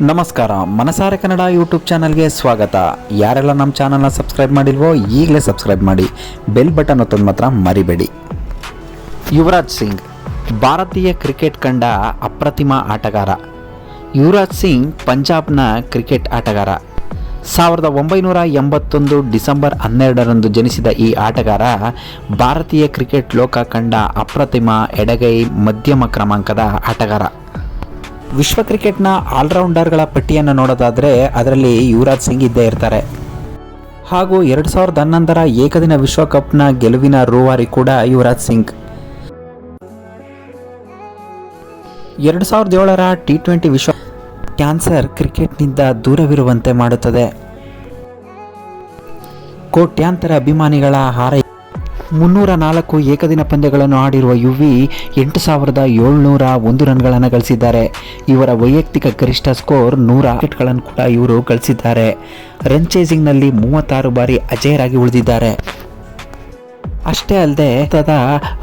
ನಮಸ್ಕಾರ, ಮನಸಾರೆ ಕನ್ನಡ ಯೂಟ್ಯೂಬ್ ಚಾನಲ್ಗೆ ಸ್ವಾಗತ. ಯಾರೆಲ್ಲ ನಮ್ಮ ಚಾನಲ್ನ ಸಬ್ಸ್ಕ್ರೈಬ್ ಮಾಡಿಲ್ವೋ, ಈಗಲೇ ಸಬ್ಸ್ಕ್ರೈಬ್ ಮಾಡಿ. ಬೆಲ್ ಬಟನ್ ಒತ್ತೊಂದು ಮಾತ್ರ ಮರಿಬೇಡಿ. ಯುವರಾಜ್ ಸಿಂಗ್, ಭಾರತೀಯ ಕ್ರಿಕೆಟ್ ಕಂಡ ಅಪ್ರತಿಮ ಆಟಗಾರ. ಯುವರಾಜ್ ಸಿಂಗ್, ಪಂಜಾಬ್ನ ಕ್ರಿಕೆಟ್ ಆಟಗಾರ. ಸಾವಿರದ ಒಂಬೈನೂರ ಎಂಬತ್ತೊಂದು ಡಿಸೆಂಬರ್ ಹನ್ನೆರಡರಂದು ಜನಿಸಿದ ಈ ಆಟಗಾರ, ಭಾರತೀಯ ಕ್ರಿಕೆಟ್ ಲೋಕ ಕಂಡ ಅಪ್ರತಿಮ ಎಡಗೈ ಮಧ್ಯಮ ಕ್ರಮಾಂಕದ ಆಟಗಾರ. ವಿಶ್ವ ಕ್ರಿಕೆಟ್ನ ಆಲ್ರೌಂಡರ್ಗಳ ಪಟ್ಟಿಯನ್ನು ನೋಡೋದಾದರೆ ಅದರಲ್ಲಿ ಯುವರಾಜ್ ಸಿಂಗ್ ಇದ್ದೇ ಇರ್ತಾರೆ. ಹಾಗೂ ಎರಡು ಸಾವಿರದ ಹನ್ನೊಂದರ ಏಕದಿನ ವಿಶ್ವಕಪ್ನ ಗೆಲುವಿನ ರೂವಾರಿ ಕೂಡ ಯುವರಾಜ್ ಸಿಂಗ್. ಎರಡು ಸಾವಿರದ ಏಳರ ಟಿ ಟ್ವೆಂಟಿ ವಿಶ್ವ ಕ್ಯಾನ್ಸರ್ ಕ್ರಿಕೆಟ್ನಿಂದ ದೂರವಿರುವಂತೆ ಮಾಡುತ್ತದೆ. ಕೋಟ್ಯಾಂತರ ಅಭಿಮಾನಿಗಳ ಹಾರೈ ಮುನ್ನೂರ ನಾಲ್ಕು ಏಕದಿನ ಪಂದ್ಯಗಳನ್ನು ಆಡಿರುವ ಯುವಿ ಎಂಟು ಸಾವಿರದ ಏಳ್ನೂರ ಒಂದು ರನ್ಗಳನ್ನು ಗಳಿಸಿದ್ದಾರೆ. ಇವರ ವೈಯಕ್ತಿಕ ಗರಿಷ್ಠ ಸ್ಕೋರ್ ನೂರ ವಿಕೆಟ್ಗಳನ್ನು ಕೂಡ ಇವರು ಗಳಿಸಿದ್ದಾರೆ. ರನ್ ಚೇಸಿಂಗ್ನಲ್ಲಿ ಮೂವತ್ತಾರು ಬಾರಿ ಅಜೇಯರಾಗಿ ಉಳಿದಿದ್ದಾರೆ. ಅಷ್ಟೇ ಅಲ್ಲದೆ ತದ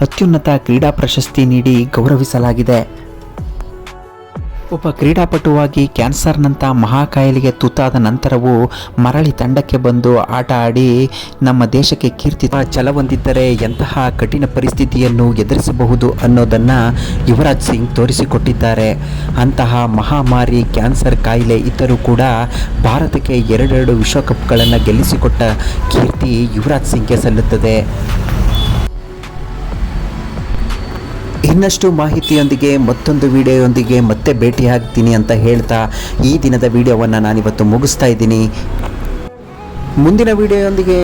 ಅತ್ಯುನ್ನತ ಕ್ರೀಡಾ ಪ್ರಶಸ್ತಿ ನೀಡಿ ಗೌರವಿಸಲಾಗಿದೆ. ಒಬ್ಬ ಕ್ರೀಡಾಪಟುವಾಗಿ ಕ್ಯಾನ್ಸರ್ನಂಥ ಮಹಾಕಾಯಿಲೆಗೆ ತುತ್ತಾದ ನಂತರವೂ ಮರಳಿ ತಂಡಕ್ಕೆ ಬಂದು ಆಟ ಆಡಿ ನಮ್ಮ ದೇಶಕ್ಕೆ ಕೀರ್ತಿ ಛಲ ಹೊಂದಿದ್ದರೆ ಎಂತಹ ಕಠಿಣ ಪರಿಸ್ಥಿತಿಯನ್ನು ಎದುರಿಸಬಹುದು ಅನ್ನೋದನ್ನು ಯುವರಾಜ್ ಸಿಂಗ್ ತೋರಿಸಿಕೊಟ್ಟಿದ್ದಾರೆ. ಅಂತಹ ಮಹಾಮಾರಿ ಕ್ಯಾನ್ಸರ್ ಕಾಯಿಲೆ ಇದ್ದರೂ ಕೂಡ ಭಾರತಕ್ಕೆ ಎರಡೆರಡು ವಿಶ್ವಕಪ್ಗಳನ್ನು ಗೆಲ್ಲಿಸಿಕೊಟ್ಟ ಕೀರ್ತಿ ಯುವರಾಜ್ ಸಿಂಗ್ಗೆ ಸಲ್ಲುತ್ತದೆ. ಇನ್ನಷ್ಟು ಮಾಹಿತಿಯೊಂದಿಗೆ, ಮತ್ತೊಂದು ವಿಡಿಯೋಯೊಂದಿಗೆ ಮತ್ತೆ ಭೇಟಿಯಾಗ್ತೀನಿ ಅಂತ ಹೇಳ್ತಾ ಈ ದಿನದ ವಿಡಿಯೋವನ್ನು ನಾನಿವತ್ತು ಮುಗಿಸ್ತಾ ಇದ್ದೀನಿ. ಮುಂದಿನ ವಿಡಿಯೋಯೊಂದಿಗೆ